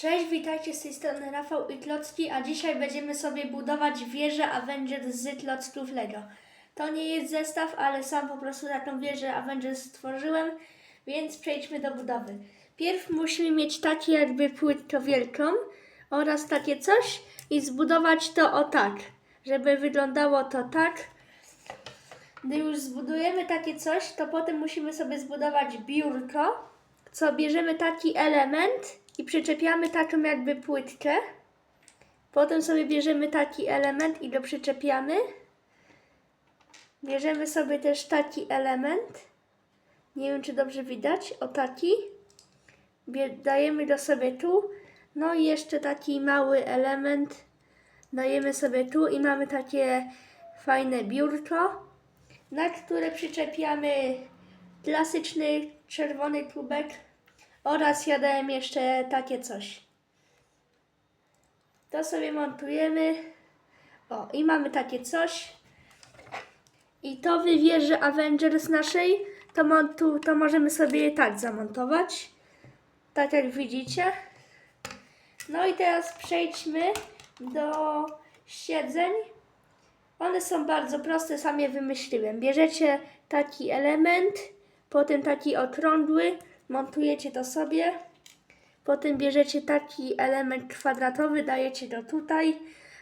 Cześć, witajcie z tej strony Rafał i Klocki, a dzisiaj będziemy sobie budować wieżę Avengers z klocków Lego. To nie jest zestaw, ale sam po prostu taką wieżę Avengers stworzyłem, więc przejdźmy do budowy. Pierw musimy mieć takie jakby płytko wielką oraz takie coś i zbudować to o tak, żeby wyglądało to tak. Gdy już zbudujemy takie coś, to potem musimy sobie zbudować biurko, co bierzemy taki element i przyczepiamy taką jakby płytkę. Potem sobie bierzemy taki element i go przyczepiamy. Bierzemy sobie też taki element. Nie wiem, czy dobrze widać. O taki. Dajemy go sobie tu. No i jeszcze taki mały element dajemy sobie tu i mamy takie fajne biurko, na które przyczepiamy klasyczny czerwony kubek oraz ja dałem jeszcze takie coś. To sobie montujemy. O, i mamy takie coś. I to wywieży Avengers naszej, to, montu, to możemy sobie je tak zamontować. Tak jak widzicie. No i teraz przejdźmy do siedzeń. One są bardzo proste, sam je wymyśliłem. Bierzecie taki element, potem taki okrągły, montujecie to sobie. Potem bierzecie taki element kwadratowy, dajecie go tutaj,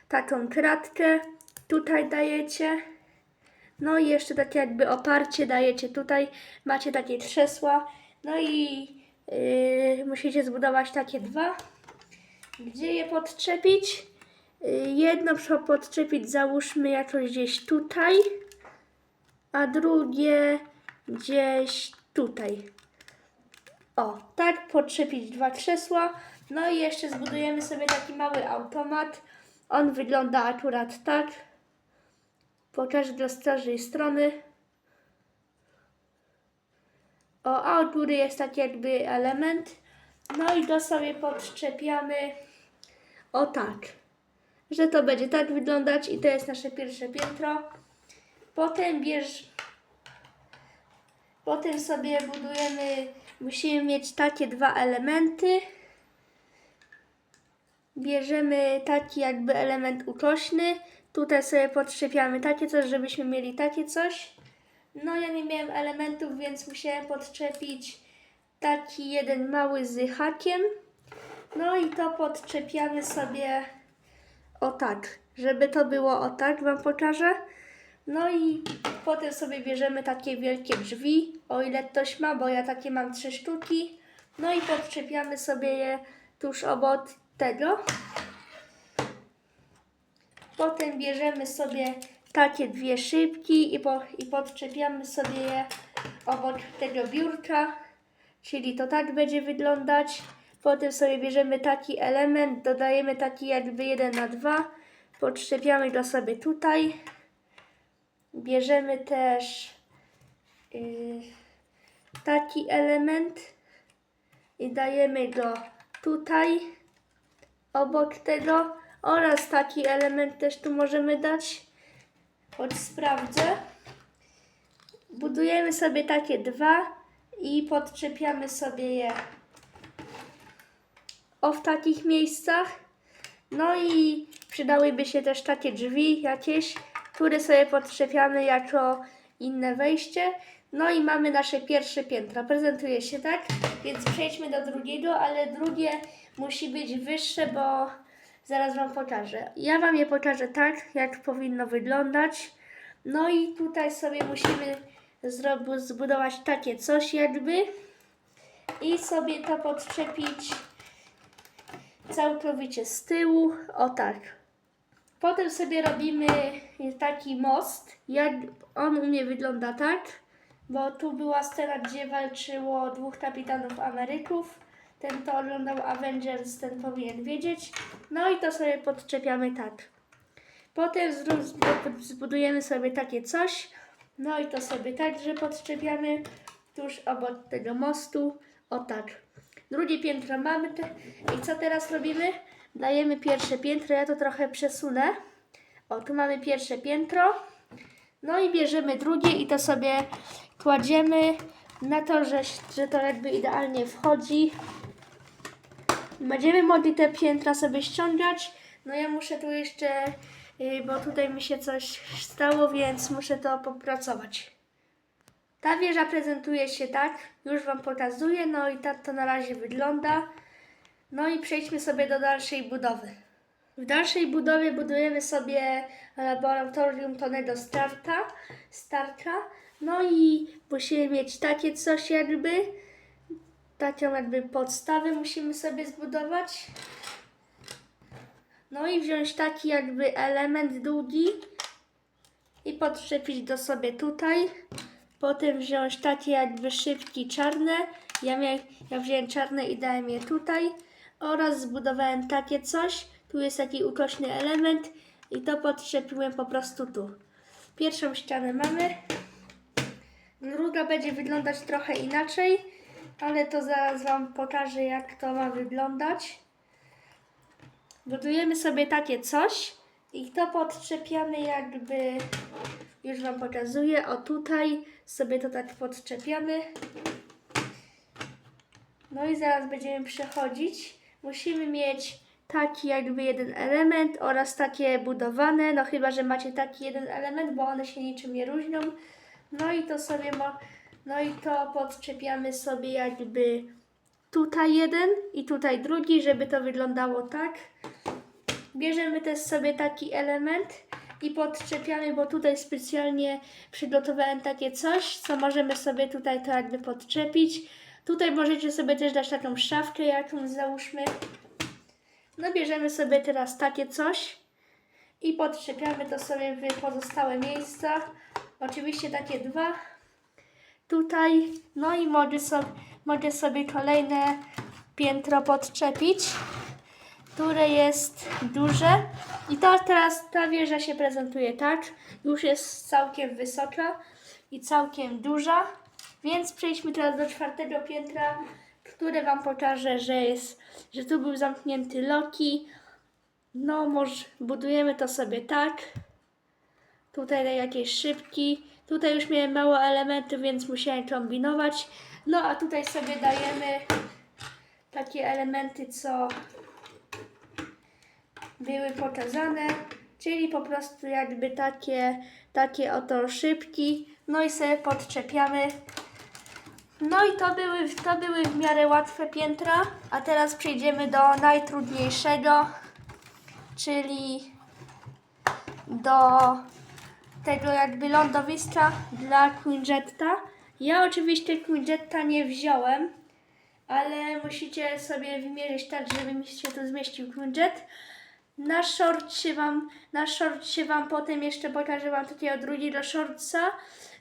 taką kratkę, tutaj dajecie. No i jeszcze takie jakby oparcie dajecie tutaj, macie takie krzesła. No i yy, musicie zbudować takie dwa. Gdzie je podczepić? Yy, jedno podczepić, załóżmy jakoś gdzieś tutaj, a drugie gdzieś tutaj. O, tak podczepić dwa krzesła. No i jeszcze zbudujemy sobie taki mały automat. On wygląda akurat tak. Pokażę go z każdej strony. O, a od góry jest taki jakby element. No i go sobie podczepiamy o tak. Że to będzie tak wyglądać i to jest nasze pierwsze piętro. Potem bierz, Potem sobie budujemy, musimy mieć takie dwa elementy. Bierzemy taki jakby element ukośny. Tutaj sobie podczepiamy takie coś, żebyśmy mieli takie coś. No ja nie miałem elementów, więc musiałem podczepić taki jeden mały z hakiem. No i to podczepiamy sobie o tak, żeby to było o tak, Wam pokażę. No i potem sobie bierzemy takie wielkie drzwi, o ile ktoś ma, bo ja takie mam trzy sztuki. No i podczepiamy sobie je tuż obok tego. Potem bierzemy sobie takie dwie szybki i, po, i podczepiamy sobie je obok tego biurka, czyli to tak będzie wyglądać. Potem sobie bierzemy taki element, dodajemy taki jakby jeden na dwa, podczepiamy go sobie tutaj. Bierzemy też yy, taki element i dajemy go tutaj obok tego oraz taki element też tu możemy dać. Choć sprawdzę. Budujemy sobie takie dwa i podczepiamy sobie je o w takich miejscach. No i przydałyby się też takie drzwi jakieś, które sobie podczepiamy jako inne wejście. No i mamy nasze pierwsze piętro. Prezentuje się tak, więc przejdźmy do drugiego, ale drugie musi być wyższe, bo zaraz Wam pokażę. Ja Wam je pokażę tak, jak powinno wyglądać. No i tutaj sobie musimy zbudować takie coś jakby i sobie to podczepić całkowicie z tyłu, o tak. Potem sobie robimy taki most. Jak on u mnie wygląda tak, bo tu była scena, gdzie walczyło dwóch kapitanów Ameryków. Ten to oglądał Avengers, ten powinien wiedzieć. No i to sobie podczepiamy tak. Potem zbudujemy sobie takie coś. No i to sobie także podczepiamy tuż obok tego mostu. O tak. Drugie piętro mamy. I co teraz robimy? Dajemy pierwsze piętro. Ja to trochę przesunę. O, tu mamy pierwsze piętro. No i bierzemy drugie i to sobie kładziemy na to, że, że to jakby idealnie wchodzi. Będziemy mogli te piętra sobie ściągać. No ja muszę tu jeszcze, y, bo tutaj mi się coś stało, więc muszę to popracować. Ta wieża prezentuje się tak, już Wam pokazuję, no i tak to na razie wygląda. No i przejdźmy sobie do dalszej budowy. W dalszej budowie budujemy sobie laboratorium Tonego Starta, Starka. No i musimy mieć takie coś jakby, taką jakby podstawę musimy sobie zbudować. No i wziąć taki jakby element długi i podczepić do sobie tutaj. Potem wziąć takie jakby szybki czarne. Ja, mia, ja wziąłem czarne i dałem je tutaj. Oraz zbudowałem takie coś. Tu jest taki ukośny element i to podczepiłem po prostu tu. Pierwszą ścianę mamy. Druga będzie wyglądać trochę inaczej, ale to zaraz Wam pokażę jak to ma wyglądać. Budujemy sobie takie coś i to podczepiamy jakby, już Wam pokazuję, o tutaj sobie to tak podczepiamy. No i zaraz będziemy przechodzić. Musimy mieć taki jakby jeden element oraz takie budowane, no chyba, że macie taki jeden element, bo one się niczym nie różnią. No i to sobie, mo- no i to podczepiamy sobie jakby tutaj jeden i tutaj drugi, żeby to wyglądało tak. Bierzemy też sobie taki element i podczepiamy, bo tutaj specjalnie przygotowałem takie coś, co możemy sobie tutaj to jakby podczepić. Tutaj możecie sobie też dać taką szafkę jakąś załóżmy. No bierzemy sobie teraz takie coś i podczepiamy to sobie w pozostałe miejsca. Oczywiście takie dwa tutaj. No i mogę sobie, mogę sobie kolejne piętro podczepić, które jest duże. I to teraz ta wieża się prezentuje tak. Już jest całkiem wysoka i całkiem duża. Więc przejdźmy teraz do czwartego piętra, które Wam pokażę, że jest, że tu był zamknięty Loki. No, może budujemy to sobie tak. Tutaj jakieś szybki. Tutaj już miałem mało elementów, więc musiałem kombinować. No a tutaj sobie dajemy takie elementy, co były pokazane, czyli po prostu jakby takie, takie oto szybki. No i sobie podczepiamy. No i to były, to były w miarę łatwe piętra, a teraz przejdziemy do najtrudniejszego, czyli do tego jakby lądowiska dla Quinjetta. Ja oczywiście Quinjetta nie wziąłem, ale musicie sobie wymierzyć tak, żeby mi się tu zmieścił Quinjet. Na shortcie wam, na shortcie wam potem jeszcze pokażę wam takiego drugiego shortsa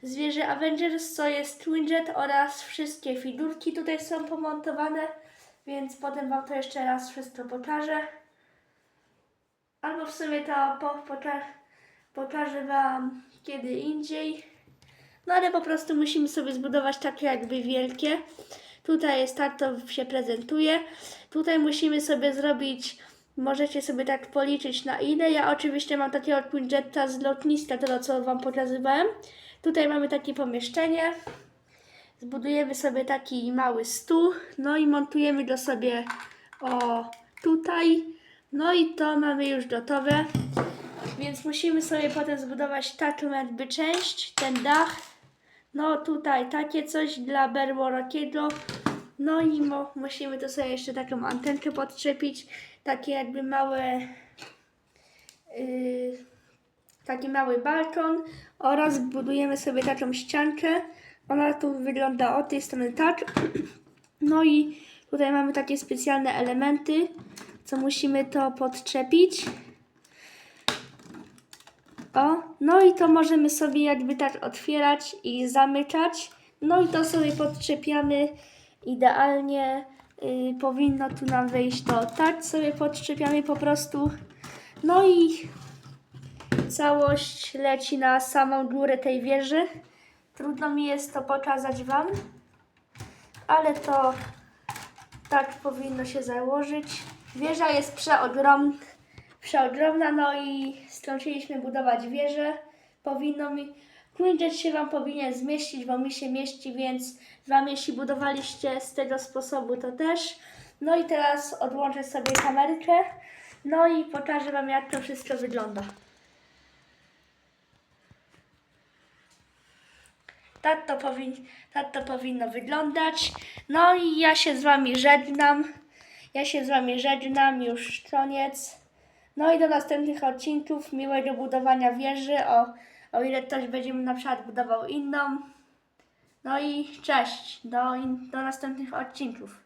z wieży Avengers, co jest Twinjet oraz wszystkie figurki tutaj są pomontowane, więc potem wam to jeszcze raz wszystko pokażę. Albo w sumie to po, poka pokażę Wam kiedy indziej. No ale po prostu musimy sobie zbudować takie jakby wielkie. Tutaj jest tak to się prezentuje. Tutaj musimy sobie zrobić, możecie sobie tak policzyć na ile. Ja oczywiście mam takiego Quinjetta z lotniska, to co Wam pokazywałem. Tutaj mamy takie pomieszczenie. Zbudujemy sobie taki mały stół, no i montujemy go sobie o tutaj. No i to mamy już gotowe. Więc musimy sobie potem zbudować taką jakby część, ten dach. No tutaj takie coś dla Bermorokiego. No i mo- musimy to sobie jeszcze taką antenkę podczepić. Takie jakby małe... Yy, taki mały balkon oraz budujemy sobie taką ściankę. Ona tu wygląda od tej strony tak. No i tutaj mamy takie specjalne elementy, co musimy to podczepić. O, no i to możemy sobie jakby tak otwierać i zamykać. No i to sobie podczepiamy idealnie. Yy, powinno tu nam wyjść to tak sobie podczepiamy po prostu. No i całość leci na samą górę tej wieży. Trudno mi jest to pokazać Wam, ale to tak powinno się założyć. Wieża jest przeogrom, przeogromna, no i skończyliśmy budować wieżę. Powinno mi, Quinjet się Wam powinien zmieścić, bo mi się mieści, więc Wam jeśli budowaliście z tego sposobu, to też. No i teraz odłączę sobie kamerkę. No i pokażę Wam, jak to wszystko wygląda. Tak to, powin, tak to powinno wyglądać. No i ja się z Wami żegnam. Ja się z Wami żegnam, już koniec. No i do następnych odcinków. Miłego budowania wieży. O, o ile ktoś będzie na przykład budował inną. No i cześć. Do, do następnych odcinków.